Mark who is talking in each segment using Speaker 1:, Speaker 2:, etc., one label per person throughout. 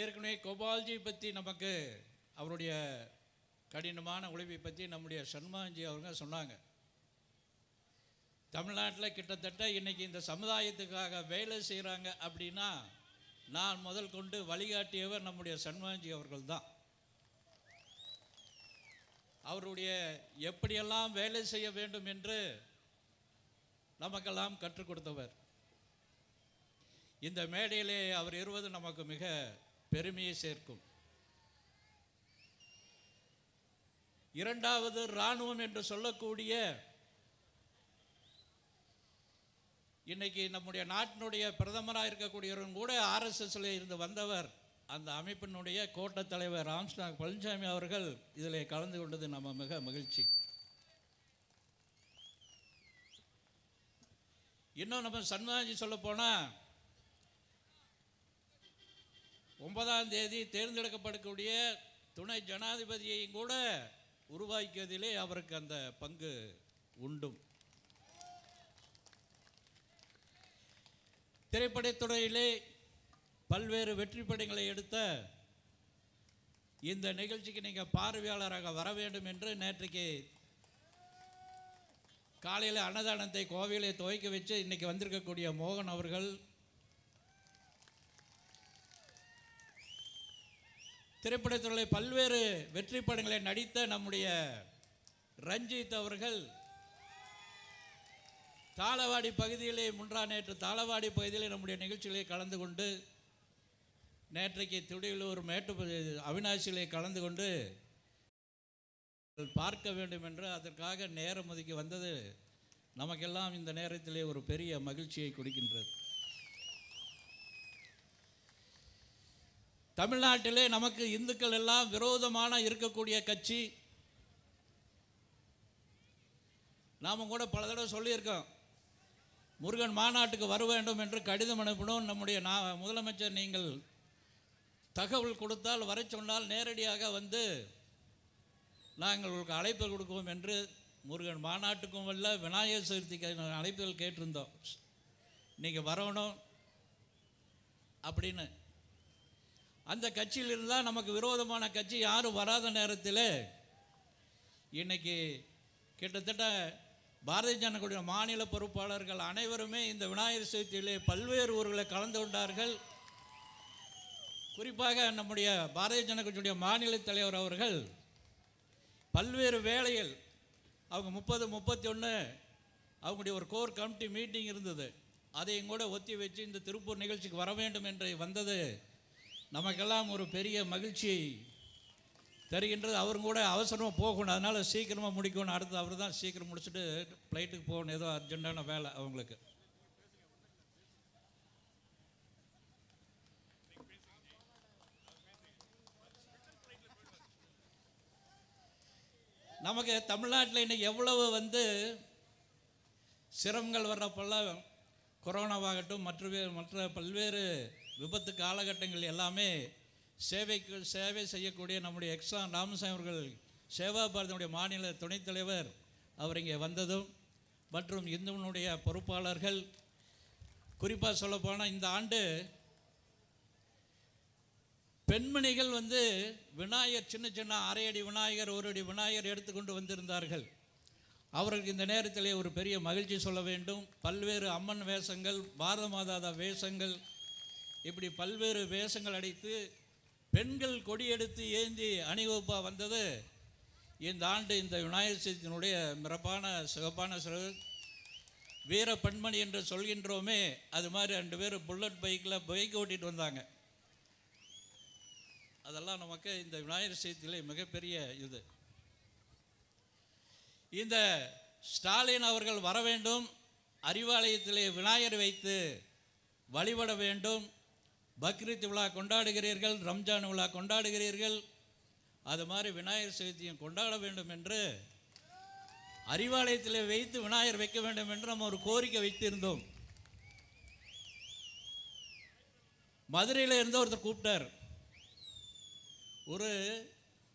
Speaker 1: ஏற்கனவே கோபால்ஜி பற்றி நமக்கு அவருடைய கடினமான உழைப்பை பற்றி நம்முடைய சண்முகஞ்சி அவங்க சொன்னாங்க. தமிழ்நாட்டில் கிட்டத்தட்ட இன்றைக்கி இந்த சமுதாயத்துக்காக வேலை செய்கிறாங்க அப்படின்னா நான் முதல் கொண்டு வழிகாட்டியவர் நம்முடைய சண்முகஞ்சி அவர்கள் தான். அவருடைய எப்படியெல்லாம் வேலை செய்ய வேண்டும் என்று நமக்கெல்லாம் கற்றுக் கொடுத்தவர். இந்த மேடையிலே அவர் இருவது நமக்கு மிக பெருமையை சேர்க்கும். இரண்டாவது இராணுவம் என்று சொல்லக்கூடிய இன்னைக்கு நம்முடைய நாட்டினுடைய பிரதமராக இருக்கக்கூடியவரும் கூட ஆர்எஸ்எஸ்ல இருந்து வந்தவர் அந்த அமைப்பினுடைய கோட்டத் தலைவர் ராம்ஸ்நாத் பழனிசாமி அவர்கள் இதில் கலந்து கொண்டது நம்ம மிக மகிழ்ச்சி. இன்னும் நம்ம சன்மாஜி சொல்ல போனால் ஒன்பதாம் தேதி தேர்ந்தெடுக்கப்படக்கூடிய துணை ஜனாதிபதியையும் கூட உருவாக்கியதிலே அவருக்கு அந்த பங்கு உண்டும். திரைப்படத்துறையிலே பல்வேறு வெற்றி படங்களை எடுத்த இந்த நிகழ்ச்சிக்கு நீங்கள் பார்வையாளராக வர வேண்டும் என்று நேற்றைக்கு காலையில் அன்னதானத்தை கோவிலை துவைக்க வச்சு இன்றைக்கி வந்திருக்கக்கூடிய மோகன் அவர்கள் திரைப்படத்துறையில் பல்வேறு வெற்றி படங்களை நடித்த நம்முடைய ரஞ்சித் அவர்கள் தாளவாடி பகுதியிலே முன்றா நேற்று தாளவாடி பகுதியிலே நம்முடைய நிகழ்ச்சிகளை கலந்து கொண்டு நேற்றைக்கு துடியலூர் மேட்டு அவினாசியிலே கலந்து கொண்டு பார்க்க வேண்டும் என்று அதற்காக நேரம் ஒதுக்கி வந்தது நமக்கெல்லாம் இந்த நேரத்திலே ஒரு பெரிய மகிழ்ச்சியை கொடுக்கின்றது. தமிழ்நாட்டிலே நமக்கு இந்துக்கள் எல்லாம் விரோதமான இருக்கக்கூடிய கட்சி. நாம் கூட பல தடவை சொல்லியிருக்கோம். முருகன் மாநாட்டுக்கு வர வேண்டும் என்று கடிதம் அனுப்பினோம். நம்முடைய நான் முதலமைச்சர் நீங்கள் தகவல் கொடுத்தால் வர சொன்னால் நேரடியாக வந்து நாங்கள் உங்களுக்கு அழைப்பு கொடுக்குவோம் என்று முருகன் மாநாட்டுக்கும் அல்ல விநாயகர் சதுர்த்திக்கு அழைப்புகள் கேட்டிருந்தோம். நீங்கள் வரணும் அப்படின்னு அந்த கட்சியில் இருந்தால் நமக்கு விரோதமான கட்சி யாரும் வராத நேரத்தில் இன்னைக்கு கிட்டத்தட்ட பாரதிய ஜனதா மாநில பொறுப்பாளர்கள் அனைவருமே இந்த விநாயகர் சதுர்த்தியிலே பல்வேறு ஊர்களில் கலந்து கொண்டார்கள். குறிப்பாக நம்முடைய பாரதிய ஜனதா மாநில தலைவர் அவர்கள் பல்வேறு வேலைகள் அவங்க முப்பது முப்பத்தி ஒன்று அவங்களுடைய ஒரு கோர் கமிட்டி மீட்டிங் இருந்தது. அதையும் கூட ஒத்தி வச்சு இந்த திருப்பூர் நிகழ்ச்சிக்கு வர வேண்டும் என்று வந்தது நமக்கெல்லாம் ஒரு பெரிய மகிழ்ச்சியை தருகின்றது. அவரும் கூட அவசரமாக போகணும். அதனால் சீக்கிரமாக முடிக்கணும். அடுத்து அவர் தான் சீக்கிரம் முடிச்சுட்டு ஃப்ளைட்டுக்கு போகணும். ஏதோ அர்ஜென்ட்டான வேலை அவங்களுக்கு. நமக்கு தமிழ்நாட்டில் இன்றைக்கி எவ்வளவு வந்து சிரமங்கள் வர்றப்பெல்லாம் கொரோனாவாகட்டும் மற்ற மற்ற பல்வேறு விபத்து காலகட்டங்கள் எல்லாமே சேவைக்கு சேவை செய்யக்கூடிய நம்முடைய எக்ஸா ராமசாமி அவர்கள் சேவா பாரதியுடைய மாநில துணைத் தலைவர் அவர் இங்கே வந்ததும் மற்றும் இந்துவனுடைய பொறுப்பாளர்கள். குறிப்பாக சொல்லப்போனால் இந்த ஆண்டு பெண்மணிகள் வந்து விநாயகர் சின்ன சின்ன அரை அடி விநாயகர் ஒரு அடி விநாயகர் எடுத்துக்கொண்டு வந்திருந்தார்கள். அவர்களுக்கு இந்த நேரத்திலே ஒரு பெரிய மகிழ்ச்சி சொல்ல வேண்டும். பல்வேறு அம்மன் வேஷங்கள் பாரத மாதாதா வேஷங்கள் இப்படி பல்வேறு வேஷங்கள் அடித்து பெண்கள் கொடியெடுத்து ஏந்தி அணிவகுப்பா வந்தது இந்த ஆண்டு இந்த விநாயகர் சதுர்த்தியினுடைய மிறப்பான சிறப்பான சிறு வீர பெண்மணி என்று சொல்கின்றோமே அது மாதிரி ரெண்டு பேர் புல்லட் பைக்கில் பைக் ஓட்டிட்டு வந்தாங்க. அதெல்லாம் நமக்கு இந்த விநாயகர் சதுர்த்தியிலே மிகப்பெரிய இது. இந்த ஸ்டாலின் அவர்கள் வர வேண்டும் அறிவாலயத்திலே விநாயகர் வைத்து வழிபட வேண்டும் பக்ரீத் விழா கொண்டாடுகிறீர்கள் ரம்ஜான் விழா கொண்டாடுகிறீர்கள். அது மாதிரி விநாயகர் சதுர்த்தியும் கொண்டாட வேண்டும் என்று அறிவாலயத்தில் வைத்து விநாயகர் வைக்க வேண்டும் என்று நம்ம ஒரு கோரிக்கை வைத்திருந்தோம். மதுரையில் இருந்து ஒருத்தர் கூப்பிட்டார். ஒரு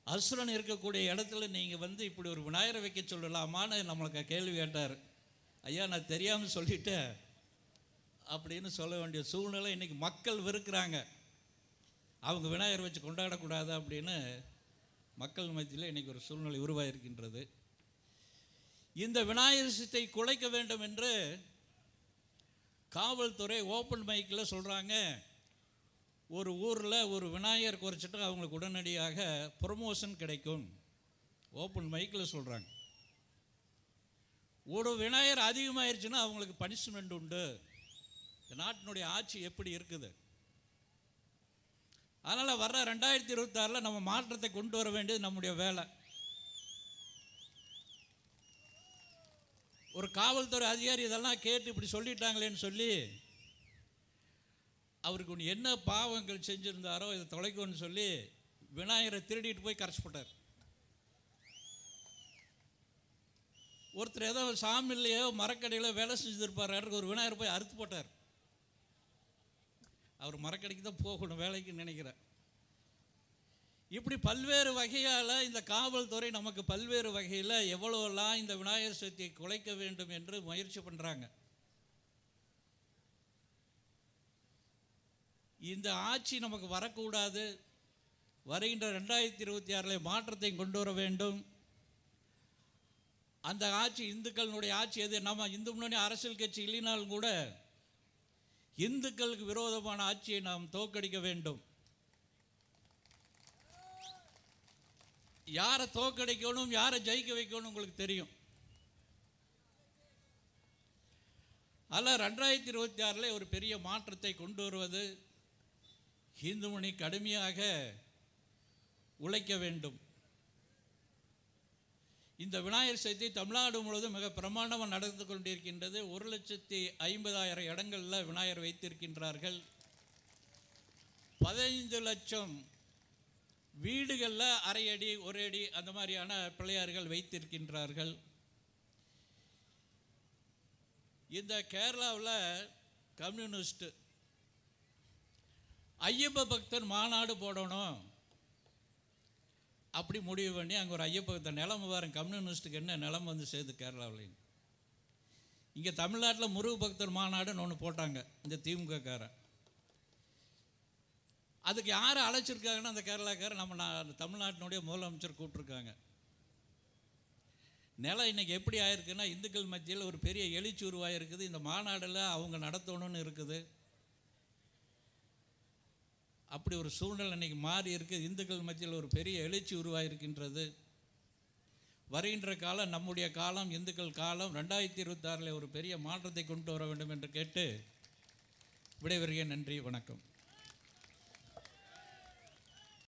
Speaker 1: அசுரன் இருக்கக்கூடிய இடத்துல நீங்கள் வந்து இப்படி ஒரு விநாயகரை வைக்க சொல்லலாமான்னு நம்மளுக்கு கேள்வி கேட்டார். ஐயா நான் தெரியாமல் சொல்லிட்டேன். அப்படின்னு சொல்ல வேண்டிய சூழ்நிலை இன்னைக்கு மக்கள் வெறுக்கிறாங்க. அவங்க விநாயகர் வச்சு கொண்டாடக்கூடாது அப்படின்னு மக்கள் மத்தியில் இன்றைக்கி ஒரு சூழ்நிலை உருவாகிருக்கின்றது இந்த விநாயகர் சித்தை குலைக்க வேண்டும் என்று காவல்துறை ஓப்பன் மைக்கில் சொல்கிறாங்க ஒரு ஊரில் ஒரு விநாயகர் குறைச்சிட்டு அவங்களுக்கு உடனடியாக ப்ரொமோஷன் கிடைக்கும். ஓப்பன் மைக்கில் சொல்கிறாங்க ஒரு விநாயகர் அதிகமாயிருச்சுன்னா அவங்களுக்கு பனிஷ்மெண்ட் உண்டு. இந்த நாட்டினுடைய ஆட்சி எப்படி இருக்குது? அதனால் வர்ற ரெண்டாயிரத்தி இருபத்தாறில் நம்ம மாற்றத்தை கொண்டு வர வேண்டியது நம்முடைய வேலை. ஒரு காவல்துறை அதிகாரி இதெல்லாம் கேட்டு இப்படி சொல்லிட்டாங்களேன்னு சொல்லி அவருக்கு ஒன்று என்ன பாவங்கள் செஞ்சுருந்தாரோ இதை தொலைக்கும்னு சொல்லி விநாயகரை திருடிட்டு போய் கரைச்சி போட்டார். ஒருத்தர் ஏதோ சாமியிலையோ மரக்கடையிலோ வேலை செஞ்சுருப்பார் ஒரு விநாயகர் போய் அறுத்து போட்டார். அவர் மரக்கடைக்கு தான் போகணும் வேலைக்கு நினைக்கிறேன் இப்படி பல்வேறு வகையால் இந்த காவல்துறை நமக்கு பல்வேறு வகையில் எவ்வளோலாம் இந்த விநாயகர் சதுர்த்தியை குலைக்க வேண்டும் என்று முயற்சி பண்ணுறாங்க இந்த ஆட்சி நமக்கு வரக்கூடாது. வருகின்ற ரெண்டாயிரத்தி இருபத்தி ஆறில் மாற்றத்தை கொண்டு வர வேண்டும். அந்த ஆட்சி இந்துக்களினுடைய ஆட்சி எது? நம்ம இந்து முன்னணி அரசியல் கட்சி இல்லைனாலும் கூட இந்துக்களுக்கு விரோதமான ஆட்சியை நாம் தோற்கடிக்க வேண்டும். யாரை தோற்கடிக்கணும் யாரை ஜெயிக்க வைக்கணும் உங்களுக்கு தெரியும். அதில் ரெண்டாயிரத்தி இருபத்தி ஆறில் ஒரு பெரிய மாற்றத்தை கொண்டு வருவது இந்துமணி கடுமையாக உழைக்க வேண்டும். இந்த விநாயகர் சதுர்த்தி தமிழ்நாடு முழுவதும் மிக பிரமாண்டமாக நடந்து கொண்டிருக்கின்றது. ஒரு லட்சத்தி ஐம்பதாயிரம் இடங்களில் விநாயகர் வைத்திருக்கின்றார்கள். பதினைந்து லட்சம் வீடுகளில் அரை அடி ஒரு அடி அந்த மாதிரியான பிள்ளையார்கள் வைத்திருக்கின்றார்கள். இந்த கேரளாவில் கம்யூனிஸ்ட் ஐயப்ப பக்தர் மாநாடு போடணும். அப்படி முடிவு பண்ணி அங்கே ஒரு ஐயப்ப பக்தர் நிலம கம்யூனிஸ்ட்டுக்கு என்ன நிலம் வந்து சேர்ந்து கேரளாவிலேன்னு இங்கே தமிழ்நாட்டில் முருக பக்தர் மாநாடுன்னு ஒன்று போட்டாங்க இந்த திமுகக்காரன். அதுக்கு யாரை அழைச்சிருக்காங்கன்னா அந்த கேரளாக்காரர் நம்ம நான் தமிழ்நாட்டினுடைய முதலமைச்சர் கூப்பிட்ருக்காங்க நிலம் இன்னைக்கு எப்படி ஆயிருக்குன்னா இந்துக்கள் மத்தியில் ஒரு பெரிய எழுச்சி உருவாயிருக்குது. இந்த மாநாடில் அவங்க நடத்தணும்னு இருக்குது. அப்படி ஒரு சூழ்நிலை இன்னைக்கு மாறி இருக்குது இந்துக்கள் மத்தியில் ஒரு பெரிய எழுச்சி உருவாயிருக்கின்றது. வருகின்ற காலம் நம்முடைய காலம் இந்துக்கள் காலம் ரெண்டாயிரத்தி இருபத்தாறில் ஒரு பெரிய மாற்றத்தை கொண்டு வர வேண்டும் என்று கேட்டு விடைபெறுகிறேன். நன்றி வணக்கம்.